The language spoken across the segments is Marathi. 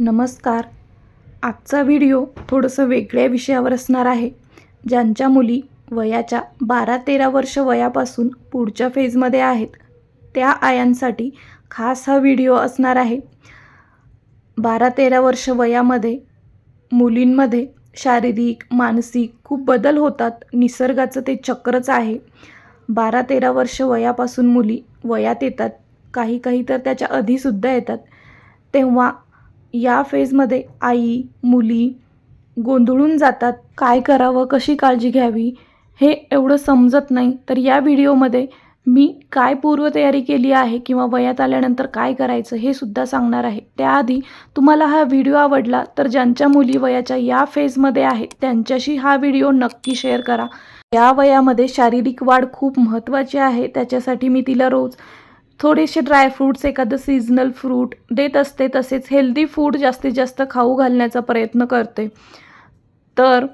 नमस्कार. आजचा व्हिडिओ थोडंसं वेगळ्या विषयावर असणार आहे. ज्यांच्या मुली वयाच्या बारा तेरा वर्ष वयापासून पुढच्या फेजमध्ये आहेत त्या आयांसाठी खास हा व्हिडिओ असणार आहे. बारा तेरा वर्ष वयामध्ये मुलींमध्ये शारीरिक मानसिक खूप बदल होतात निसर्गाचं ते चक्रच आहे. बारा तेरा वर्ष वयापासून मुली वयात येतात काही काही तर त्याच्या आधीसुद्धा येतात. तेव्हा या फेजमध्ये आई मुली गोंधळून जातात. काय करावं? कशी काळजी घ्यावी? हे एवढं समजत नाही. तर या व्हिडिओमध्ये मी काय पूर्वतयारी केली आहे किंवा वयात आल्यानंतर काय करायचं हे सुद्धा सांगणार आहे. त्याआधी तुम्हाला हा व्हिडिओ आवडला तर ज्यांच्या मुली वयाच्या या फेजमध्ये आहेत त्यांच्याशी हा व्हिडिओ नक्की शेअर करा. या वयामध्ये शारीरिक वाढ खूप महत्त्वाची आहे. त्याच्यासाठी मी तिला रोज थोडेसे ड्रायफ्रूट्स एखादं सीझनल फ्रूट देत असते तसेच हेल्दी फूड जास्तीत जास्त खाऊ घालण्याचा प्रयत्न करते. तर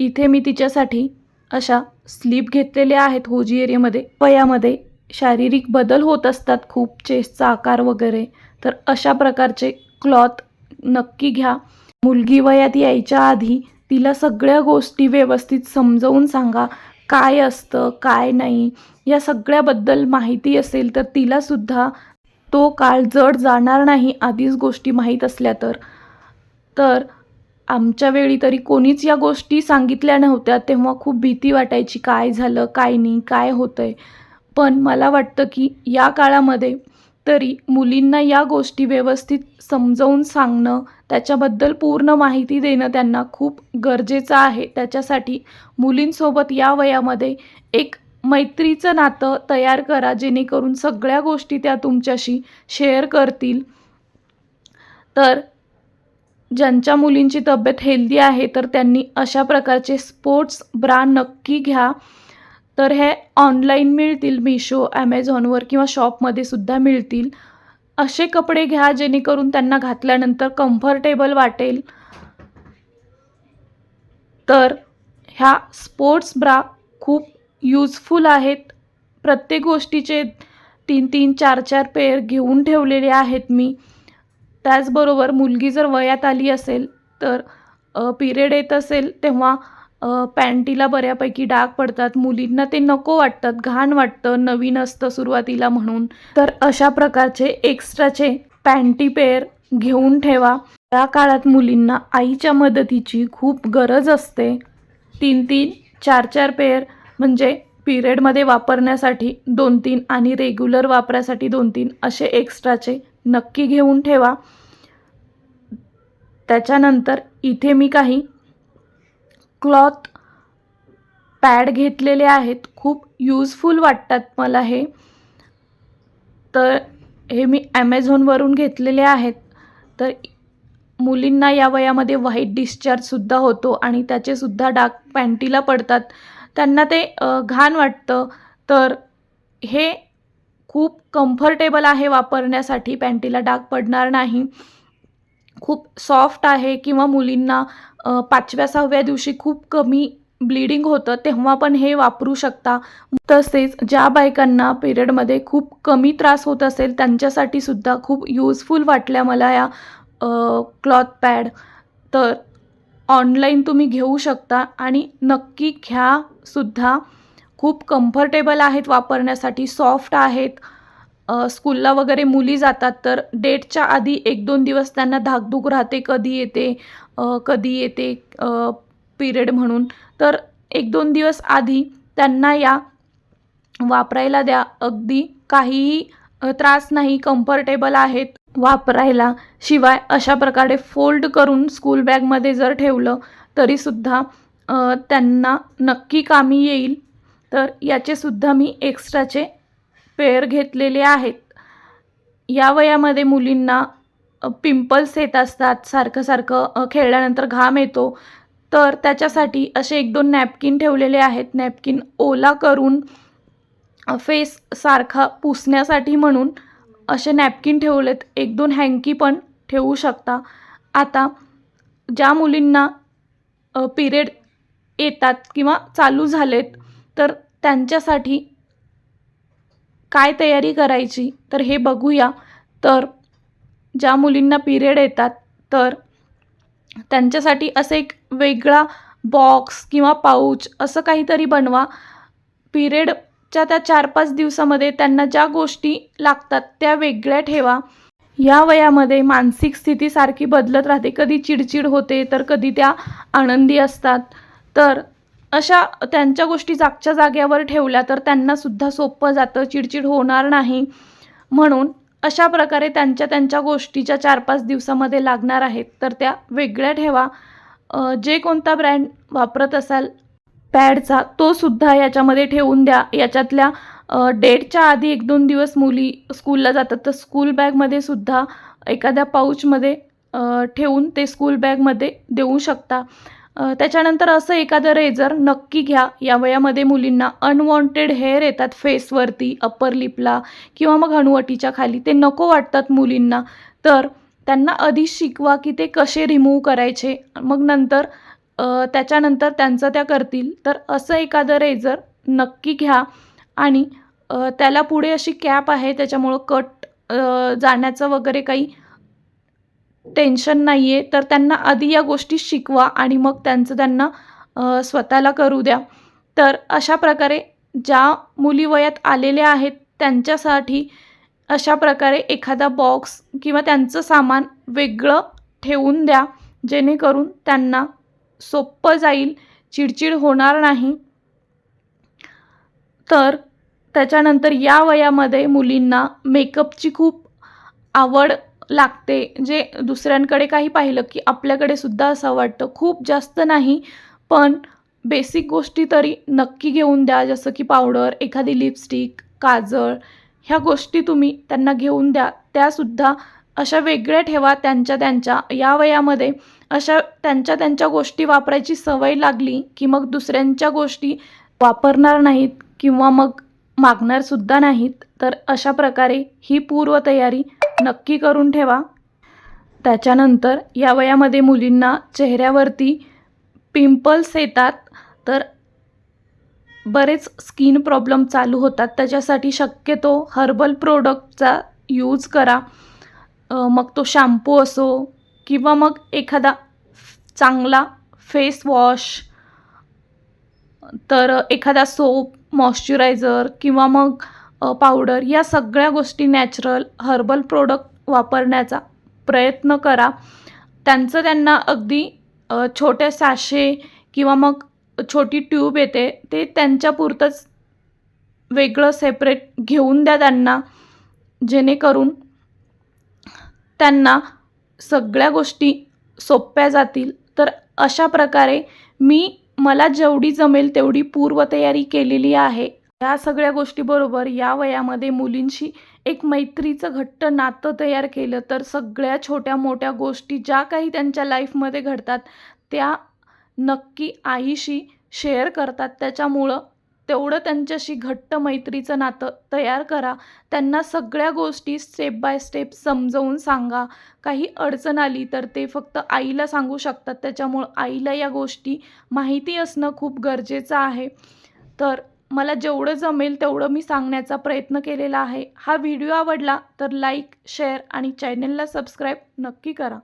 इथे मी तिच्यासाठी अशा स्लीप घेतलेल्या आहेत. होजी एरियामध्ये वयामध्ये शारीरिक बदल होत असतात खूप चेस्टचा आकार वगैरे तर अशा प्रकारचे क्लॉथ नक्की घ्या. मुलगी वयात यायच्या आधी तिला सगळ्या गोष्टी व्यवस्थित समजवून सांगा. काय असतं काय नाही या सगळ्याबद्दल माहिती असेल तर तिलासुद्धा तो काळ जड जाणार नाही आधीच गोष्टी माहीत असल्या तर. तर आमच्या वेळी तरी कोणीच या गोष्टी सांगितल्या नव्हत्या तेव्हा खूप भीती वाटायची काय झालं काय नाही काय होतं आहे पण मला वाटतं की या काळामध्ये तरी मुलींना या गोष्टी व्यवस्थित समजवून सांगणं त्याच्याबद्दल पूर्ण माहिती देणं त्यांना खूप गरजेचं आहे. त्याच्यासाठी मुलींसोबत या वयामध्ये एक मैत्रीचं नातं तयार करा जेणेकरून सगळ्या गोष्टी त्या तुमच्याशी शेअर करतील. तर ज्यांच्या मुलींची तब्येत हेल्दी आहे तर त्यांनी अशा प्रकारचे स्पोर्ट्स ब्रा नक्की घ्या. तर हे ऑनलाईन मिळतील मिशो ॲमेझॉनवर किंवा शॉपमध्ये सुद्धा मिळतील. असे कपडे घ्या जेणेकरून त्यांना घातल्यानंतर कम्फर्टेबल वाटेल. तर ह्या स्पोर्ट्स ब्रा खूप यूजफुल आहेत. प्रत्येक गोष्टीचे तीन तीन चार चार पेअर घेऊन ठेवलेले आहेत मी. त्याचबरोबर मुलगी जर वयात आली असेल तर पिरियड येत असेल तेव्हा पॅन्टीला बऱ्यापैकी डाग पडतात. मुलींना ते नको वाटतात. घाण वाटतं. नवीन असतं सुरुवातीला म्हणून. तर अशा प्रकारचे एक्स्ट्राचे पॅन्टी पेअर घेऊन ठेवा. त्या काळात मुलींना आईच्या मदतीची खूप गरज असते. तीन तीन चार चार पेअर म्हणजे पिरियडमध्ये वापरण्यासाठी दोन तीन आणि रेग्युलर वापरासाठी दोन तीन असे एक्स्ट्राचे नक्की घेऊन ठेवा. त्याच्यानंतर इथे मी काही क्लॉथ पॅड घेतलेले आहेत. खूप यूजफुल वाटतात मला हे. तर हे मी ॲमेझॉनवरून घेतलेले आहेत. तर मुलींना या वयामध्ये व्हाईट डिस्चार्जसुद्धा होतो आणि त्याचेसुद्धा डाग पॅन्टीला पडतात. त्यांना ते घाण वाटतं. तर हे खूप कम्फर्टेबल आहे वापरण्यासाठी. पॅन्टीला डाग पडणार नाही. खूप सॉफ्ट आहे किंवा मुलींना पाचव्या सहाव्या दिवशी खूप कमी ब्लिडिंग होतं तेव्हा पण हे वापरू शकता. तसेच ज्या बायकांना पिरियडमध्ये खूप कमी त्रास होत असेल त्यांच्यासाठी सुद्धा खूप यूजफुल वाटल्या मला या क्लॉथ पॅड तर ऑनलाईन तुम्ही घेऊ शकता आणि नक्की घ्यासुद्धा खूप कम्फर्टेबल आहेत वापरण्यासाठी सॉफ्ट आहेत. स्कूलला वगैरे मुली जातात तर डेटच्या आधी एक दोन दिवस त्यांना धाकधूक राहते कधी येते कधी येते पिरियड म्हणून. तर एक दोन दिवस आधी त्यांना या वापरायला द्या. अगदी काहीही त्रास नाही कम्फर्टेबल आहेत वापरायला. शिवाय अशा प्रकारे फोल्ड करून स्कूल बॅगमध्ये जर ठेवलं तरीसुद्धा त्यांना नक्की कामी येईल. तर याचेसुद्धा मी एक्स्ट्राचे पेअर घेतलेले आहेत. या वयामध्ये मुलींना पिंपल्स येत असतात. सारखं सारखं खेळल्यानंतर घाम येतो. तर त्याच्यासाठी असे एक दोन नॅपकिन ठेवलेले आहेत. नॅपकिन ओला करून फेस सारखा पुसण्यासाठी म्हणून असे नॅपकिन ठेवलेत. एक दोन हँकी पण ठेवू शकता. आता ज्या मुलींना पिरियड येतात किंवा चालू झालेत तर त्यांच्यासाठी काय तयारी करायची तर हे बघूया. तर ज्या मुलींना पिरियड येतात तर त्यांच्यासाठी असं एक वेगळा बॉक्स किंवा पाऊच असं काहीतरी बनवा. पिरियडच्या त्या चार पाच दिवसामध्ये त्यांना ज्या गोष्टी लागतात त्या वेगळ्या ठेवा. या वयामध्ये मानसिक स्थिती सारखी बदलत राहते. कधी चिडचिड होते तर कधी त्या आनंदी असतात. तर अशा त्यांच्या गोष्टी जागच्या जाग्यावर ठेवल्या तर त्यांनासुद्धा सोपं जातं चिडचिड होणार नाही. म्हणून अशा प्रकारे त्यांच्या त्यांच्या गोष्टीच्या चार पाच दिवसामध्ये लागणार आहेत. तर त्या वेगळ्या ठेवा. जे कोणता ब्रँड वापरत असाल पॅडचा तो सुद्धा याच्यामध्ये ठेवून द्या. याच्यातल्या डेटच्या आधी एक दोन दिवस मुली स्कूलला जातात. तर स्कूल बॅगमध्ये सुद्धा एखाद्या पाऊचमध्ये ठेवून ते स्कूल बॅगमध्ये देऊ शकता. त्याच्यानंतर असं एखादं रेझर नक्की घ्या. या वयामध्ये मुलींना अनवॉन्टेड हेअर येतात फेसवरती अप्पर लिपला किंवा मग हनुवटीच्या खाली. ते नको वाटतात मुलींना. तर त्यांना आधी शिकवा की ते कसे रिमूव्ह करायचे. मग नंतर त्याच्यानंतर त्यांचं त्या करतील. तर असं एखादं रेझर नक्की घ्या. आणि त्याला पुढे अशी कॅप आहे. त्याच्यामुळं कट जाण्याचं वगैरे काही टेन्शन नाही आहे तर त्यांना आधी या गोष्टी शिकवा आणि मग त्यांचं त्यांना स्वतःला करू द्या. तर अशा प्रकारे ज्या मुली वयात आलेल्या आहेत त्यांच्यासाठी अशा प्रकारे एखादा बॉक्स किंवा त्यांचं सामान वेगळं ठेवून द्या. जेणेकरून त्यांना सोपं जाईल चिडचिड होणार नाही. तर त्याच्यानंतर या वयामध्ये मुलींना मेकअपची खूप आवड लागते. जे दुसऱ्यांकडे काही पाहिलं की आपल्याकडे सुद्धा असं वाटतं. खूप जास्त नाही पण बेसिक गोष्टी तरी नक्की घेऊन द्या. जसं की पावडर एखादी लिपस्टिक काजळ ह्या गोष्टी तुम्ही त्यांना घेऊन द्या. त्यासुद्धा अशा वेगळ्या ठेवा त्यांच्या त्यांच्या. या वयामध्ये अशा त्यांच्या त्यांच्या गोष्टी वापरायची सवय लागली की मग दुसऱ्यांच्या गोष्टी वापरणार नाहीत किंवा मग मागणारसुद्धा नाहीत. तर अशा प्रकारे ही पूर्वतयारी नक्की करून ठेवा. त्याच्यानंतर या वयामध्ये मुलींना चेहऱ्यावरती पिंपल्स येतात तर बरेच स्किन प्रॉब्लेम चालू होतात. त्याच्यासाठी शक्यतो हर्बल प्रोडक्टचा यूज करा. मग तो शॅम्पू असो किंवा मग एखादा चांगला फेस वॉश तर एखादा सोप मॉइश्चरायझर किंवा मग पावडर या सगळ्या गोष्टी नॅचरल हर्बल प्रोडक्ट वापरण्याचा प्रयत्न करा. त्यांचं त्यांना अगदी छोटे छोट्या किंवा मग छोटी ट्यूब येते ते त्यांच्यापुरतंच वेगळं सेपरेट घेऊन द्या त्यांना जेणेकरून त्यांना सगळ्या गोष्टी सोप्या जातील. तर अशा प्रकारे मी मला जेवढी जमेल तेवढी पूर्वतयारी केलेली आहे. या सगळ्या गोष्टीबरोबर या वयामध्ये मुलींशी एक मैत्रीचं घट्ट नातं तयार केलं तर सगळ्या छोट्या मोठ्या गोष्टी ज्या काही त्यांच्या लाईफमध्ये घडतात त्या नक्की आईशी शेअर करतात. त्याच्यामुळं तेवढं त्यांच्याशी घट्ट मैत्रीचं नातं तयार करा. त्यांना सगळ्या गोष्टी स्टेप बाय स्टेप समजवून सांगा. काही अडचण आली तर ते फक्त आईला सांगू शकतात. त्याच्यामुळं आईला या गोष्टी माहिती असणं खूप गरजेचं आहे. तर मला जेवढं जमेल तेवढं मी सांगण्याचा प्रयत्न केलेला आहे. हा व्हिडिओ आवडला तर लाईक शेअर आणि चॅनलला सबस्क्राईब नक्की करा.